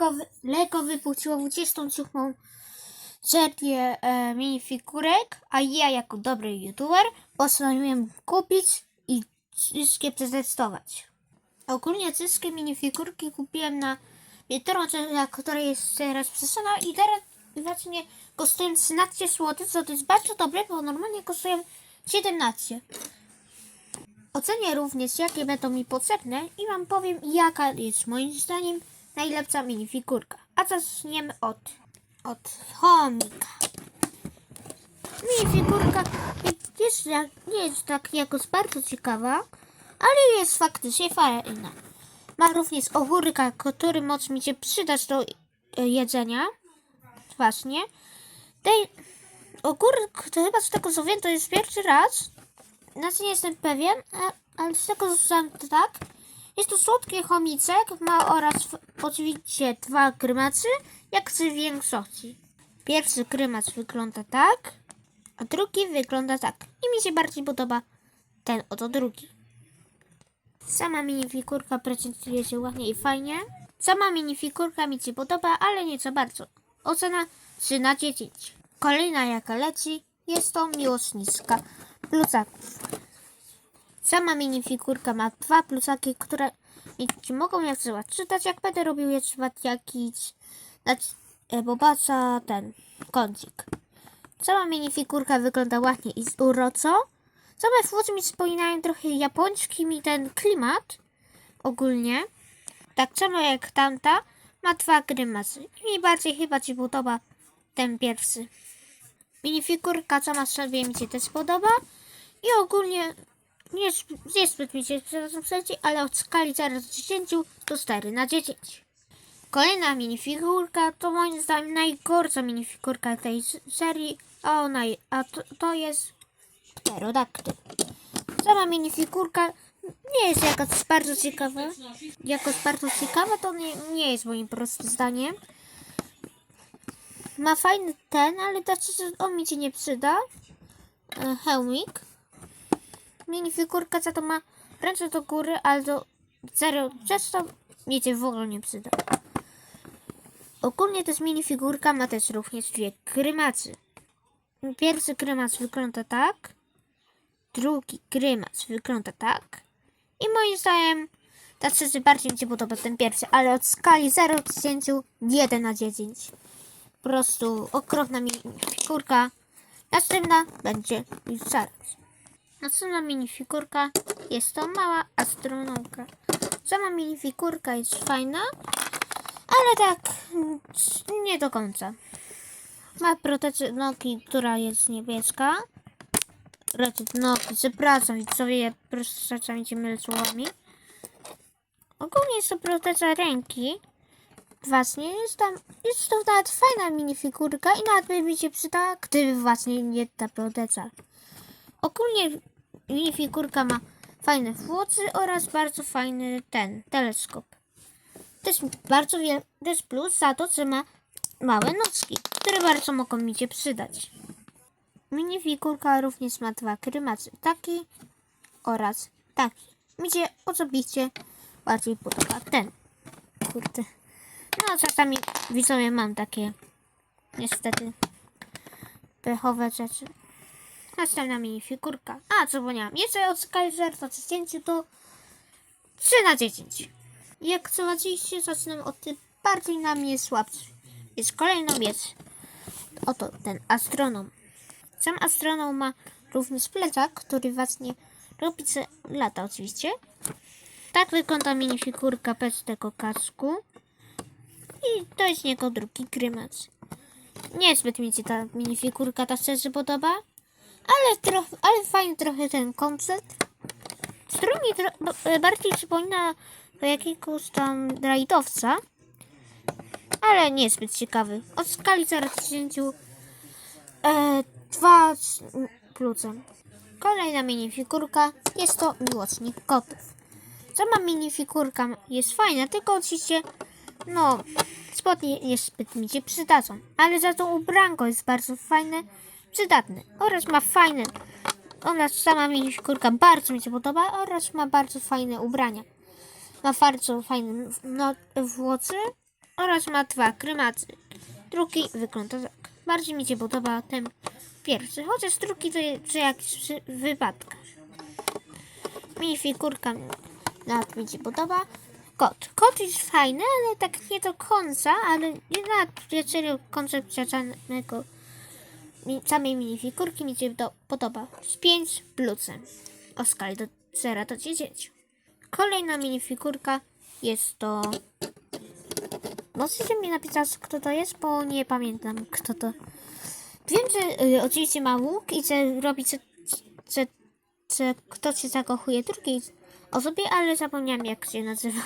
Lego, Lego wypuściło 28 serię e, minifigurek, a ja jako dobry youtuber postanowiłem kupić i wszystkie przetestować. Ogólnie wszystkie minifigurki kupiłem na Biedronce, na której jest teraz przesada i teraz właśnie kosztują 13 zł, co to jest bardzo dobre, bo normalnie kosztują 17. Ocenię również, jakie będą mi potrzebne i Wam powiem, jaka jest moim zdaniem najlepsza minifigurka. A zaczniemy od, od chomika. Minifigurka jest, nie jest tak jakoś bardzo ciekawa, ale jest faktycznie fajna. Ma również ogórka, który może mi się przydać do e, jedzenia. Właśnie. Tej ogórek, to chyba z tego co wiem, to jest pierwszy raz. Znaczy nie jestem pewien, ale z tego co to tak. Jest to słodki chomicek, ma oraz oczywiście dwa grymacy, jak w większości. Pierwszy grymac wygląda tak, a drugi wygląda tak. I mi się bardziej podoba ten oto drugi. Sama minifigurka prezentuje się ładnie i fajnie. Sama minifigurka mi się podoba, ale nie za bardzo. Ocena 3 na 10. Kolejna jaka leci jest to miłośniczka plusaków. Sama minifigurka ma dwa plusaki, które mi ci mogą jak trzeba czytać, jak będę robił jeszcze jakiś znaczy, e, bobaca ten kącik. Sama minifigurka wygląda ładnie i uroczo. Same fusy mi przypominają trochę japoński mi ten klimat ogólnie. Tak samo jak tamta ma dwa grymasy. I mi bardziej chyba ci podoba ten pierwszy. Minifigurka sama sobie mi się też podoba. I ogólnie nie, jest- zbyt mi się przeci, ale od skali 0 do 10 to 4 na 10. Kolejna minifigurka to moim zdaniem najgorsza minifigurka tej serii, a ona a to, to jest pterodaktyl. Sama minifigurka nie jest jakaś bardzo ciekawa. Jakoś bardzo ciekawa to nie, nie jest moim prostym zdaniem. Ma fajny ten, ale szczerze on mi się nie przyda. E, Hełmik. Minifigurka za to ma ręce do góry, ale do zero przez to mi się w ogóle nie przyda. Ogólnie też minifigurka ma też również dwie grymacy. Pierwszy grymas wygląda tak. Drugi grymas wygląda tak. I moim zdaniem tak szczerze bardziej mi się podoba ten pierwszy, ale od skali 0 do 10 1 na 10. Po prostu okropna minifigurka. Następna będzie już zaraz. Następna minifigurka jest to mała astronomka. Sama minifigurka jest fajna, ale tak nie do końca. Ma protecję nogi, która jest niebieska. Raczej nogi, przepraszam, i po prostu czasami się mylę słowami. Ogólnie jest to proteza ręki. Właśnie jest tam, jest to nawet fajna minifigurka i nawet by mi się przydała, gdyby właśnie nie ta proteza. Ogólnie minifigurka ma fajne włosy oraz bardzo fajny ten teleskop. To jest bardzo wiele, to jest plus za to, że ma małe nocki, które bardzo mogą mi się przydać. Minifigurka również ma dwa krymacy, taki oraz taki. Mi się osobiście bardziej podoba ten. Kurde. No czasami widzowie mam takie niestety pechowe rzeczy. Następna minifigurka. A, co zapomniałam. Jeszcze od skali 0 do 10 to 3 na 10. Jak zobaczyliście, zaczynam od tych bardziej na mnie słabszy. Jest kolejną jest oto ten astronom. Sam astronom ma również plecak, który właśnie robi lata oczywiście. Tak wygląda minifigurka bez tego kasku. I to jest jego drugi grymas. Niezbyt mi się ta minifigurka ta szczerze podoba. Ale, trochę, ale fajny trochę ten koncept. Strój mi b- bardziej przypomina jakiegoś tam rajdowca. Ale niezbyt ciekawy. Od skali 0 do 10 e, 2 z m, plusem. Kolejna minifigurka jest to miłośnik kotów. Sama minifigurka jest fajna, tylko oczywiście no spodnie niezbyt mi się przydadzą. Ale za to ubranko jest bardzo fajne, przydatne oraz ma fajne oraz sama minifigurka bardzo mi się podoba oraz ma bardzo fajne ubrania. Ma bardzo fajne no, włosy oraz ma dwa krymacy. Drugi wygląda tak. Bardziej mi się podoba ten pierwszy, chociaż drugi to jest przy- wypadkach. Minifigurka nawet mi się podoba. Kot. Kot jest fajny, ale tak nie do końca, ale jednak serio koncepcja mi- samej minifigurki mi się do, podoba. Z 5 plusem. O skali do 0 do 10. Kolejna minifigurka jest to... Możecie mi napisać, kto to jest, bo nie pamiętam, kto to... Wiem, że y, oczywiście ma łuk i że robi, że, że, że kto się zakochuje drugiej osobie, ale zapomniałam, jak się nazywa.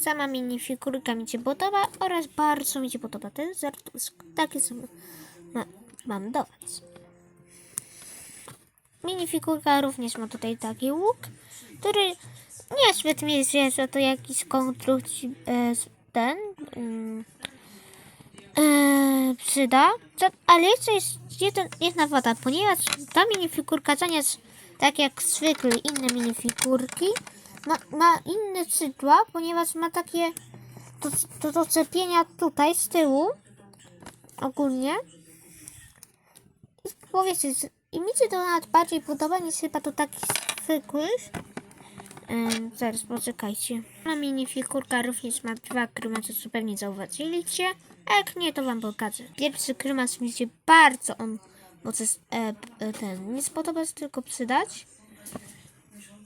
Sama minifigurka mi się podoba oraz bardzo mi się podoba ten zartusk. Takie są mam do was. Minifigurka również ma tutaj taki łuk, który niezbyt mi że to jakiś konstrukcji e, ten mm, e, przyda, ale jeszcze jest jeden, jedna wada, ponieważ ta minifigurka zamiast tak jak zwykle inne minifigurki ma, ma inne skrzydła, ponieważ ma takie do, do doczepienia tutaj z tyłu ogólnie z- i mi się to nawet bardziej podoba niż chyba to taki zwykły. Ym, zaraz poczekajcie. Na minifigurka również ma dwa krymaty, co pewnie zauważyliście. Jak nie, to wam pokażę. Pierwszy krymat mi się bardzo on mocy e, e, ten nie spodoba, tylko przydać.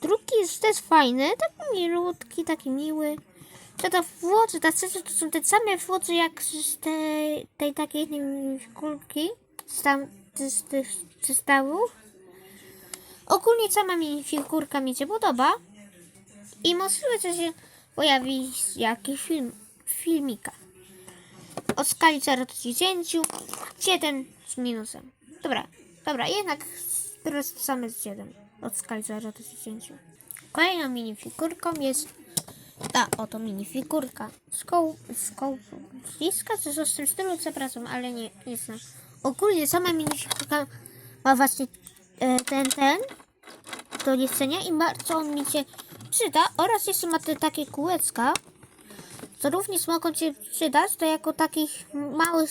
Drugi jest też fajny, taki milutki, taki miły. Te to włodzy, ta to są te same włodzy jak z tej, tej takiej minifigurki. Z tam, z tych przystawów. Ogólnie sama minifigurka mi się podoba. I możliwe, że się pojawi jakiś film, filmika. O skali 0 do 10, 7 z minusem. Dobra, dobra, jednak same z 7 od skali 0 do 10. Kolejną minifigurką jest ta oto minifigurka. Z koł, z kołbliska, czy coś w tym stylu, przepraszam, ale nie, nie znam. Ogólnie sama minifigurka ma właśnie e, ten, ten, do niechcenia i bardzo on mi się przyda oraz jeszcze ma te takie kółeczka, co również mogą się przydać to jako takich małych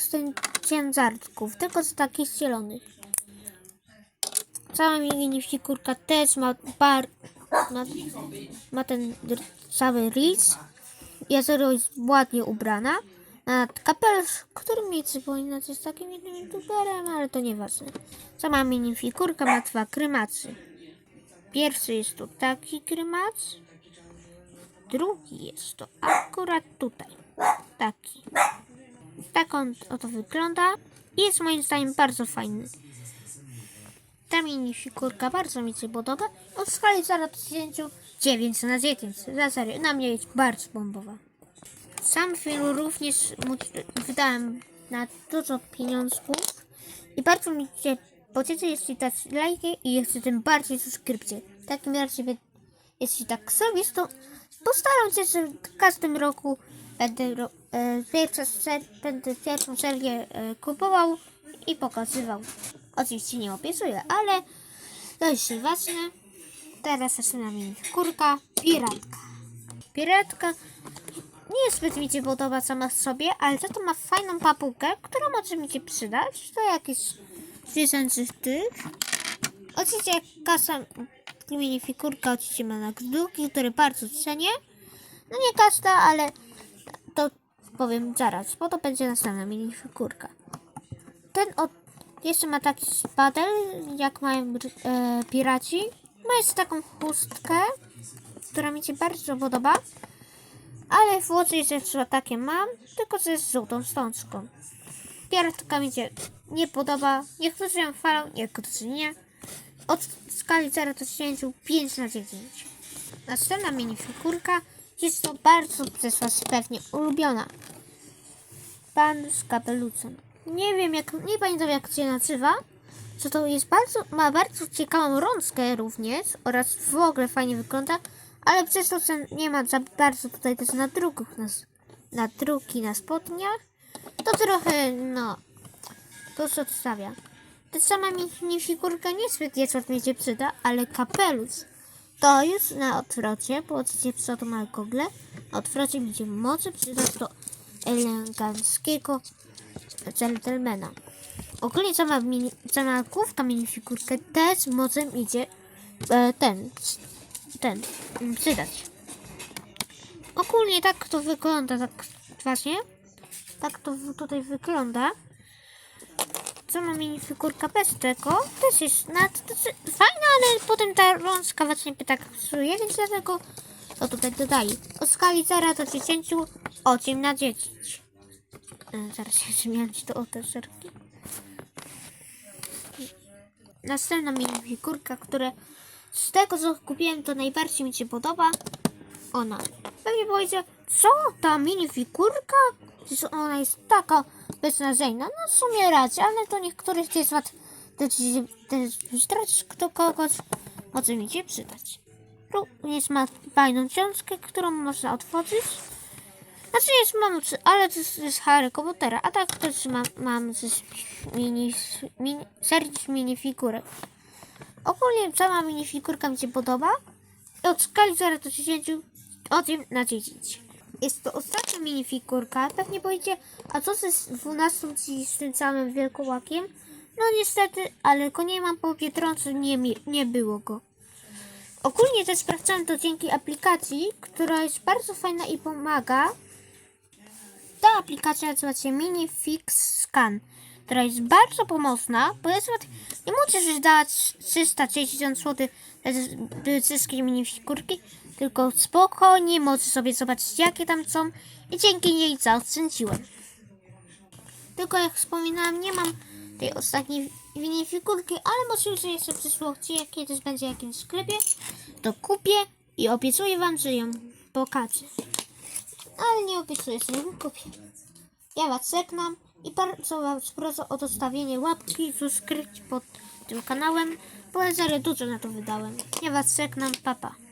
ciężarków, tylko z takich zielonych. Cała minifigurka też ma bar, ma, ma ten cały ris. Jezero jest ładnie ubrana. Nad kapelusz, który mi przypomina coś takim jednym youtuberem, ale to nieważne. Sama minifigurka ma dwa krymacy. Pierwszy jest to taki krymac. Drugi jest to akurat tutaj. Taki. Tak on oto wygląda. I jest moim zdaniem bardzo fajny. Ta minifigurka bardzo mi się podoba. Od skali 0 do 10, 9 na 10. Za serio, na mnie jest bardzo bombowa. Sam film również wydałem na dużo pieniążków i bardzo mi się pocieszy, jeśli dać lajki i jeszcze tym bardziej subskrypcje. W takim razie, jeśli tak zrobisz, to postaram się, że w każdym roku będę, e, pierwsze ser, będę pierwszą serię e, kupował i pokazywał. Oczywiście nie obiecuję, ale to jest ważne. Teraz zaczyna mi kurka, piratka. Piratka nie zbyt mi się podoba sama w sobie, ale za to ma fajną papułkę, która może mi się przydać. To jakieś zwierzęcy z tych. Oczywiście jak kasa minifigurka oczywiście ma na grzduki, które bardzo cenię. No nie każda, ale to powiem zaraz, bo to będzie następna minifigurka. Ten od, jeszcze ma taki spadel, jak mają e, piraci. Ma jeszcze taką chustkę, która mi się bardzo podoba. Ale włosy jeszcze takie mam, tylko że z żółtą wstążką. Piratka mi się nie podoba. Niektórzy ją chwalą, niektórzy nie. Od skali 0 do 10, 5 na 10. Następna minifigurka jest to bardzo przez Was pewnie ulubiona. Pan z kapelucem. Nie wiem jak, nie pamiętam jak się nazywa. Co to jest bardzo, ma bardzo ciekawą rączkę również oraz w ogóle fajnie wygląda, ale przez to, że nie ma za bardzo tutaj też nadruków na, s- nadruki na spodniach, to trochę, no, to się odstawia. Ta sama minifigurka niezbyt jest od mnie przyda, ale kapelusz to jest na odwrocie, bo oczywiście to ma gogle. Na odwrocie mi się może przydać do eleganckiego gentlemana. Ogólnie sama, mini, sama główka minifigurkę też mocem idzie e, ten, ten, mm, przydać. Ogólnie tak to wygląda, tak właśnie. Tak to tutaj wygląda. Sama minifigurka bez tego też jest to, fajna, ale potem ta rączka właśnie by tak psuje, więc dlatego to tutaj dodaję. O skali 0 do 10, 8 na 10. E, zaraz się zmieniać to o te zerki. Następna minifigurka, która z tego co kupiłem to najbardziej mi się podoba. Ona. Pewnie powiecie, co ta minifigurka? Przecież ona jest taka beznadziejna. No w sumie racja, ale to niektórych jest łat też wystrać kto kogoś może mi się przydać. Również ma fajną książkę, którą można otworzyć. Znaczy jest mam, ale to jest z Harry Pottera, a tak też mam, mam z mini, mini, serii minifigurek. Ogólnie sama minifigurka mi się podoba. Od skali 0 do 10 8 na 10. Jest to ostatnia minifigurka. Pewnie powiecie, a co z 12 ci z tym całym wielkołakiem? No niestety, ale go nie mam po Biedronce, nie, nie było go. Ogólnie też sprawdzałem to dzięki aplikacji, która jest bardzo fajna i pomaga. Ta aplikacja nazywa się Minifix Scan, która jest bardzo pomocna, bo jest, nie musisz dać 360 zł wszystkie minifigurki, tylko spokojnie możesz sobie zobaczyć jakie tam są i dzięki niej zaoszczędziłem. Tylko jak wspominałem, nie mam tej ostatniej minifigurki, ale możliwe, że jeszcze w przyszłości, jak kiedyś będzie w jakimś sklepie, to kupię i obiecuję Wam, że ją pokażę. Ale nie obiecuję, że ją kupię. Ja Was żegnam i bardzo Was proszę o zostawienie łapki, subskrypcji pod tym kanałem, bo ja dużo na to wydałem. Ja Was żegnam, papa. Pa.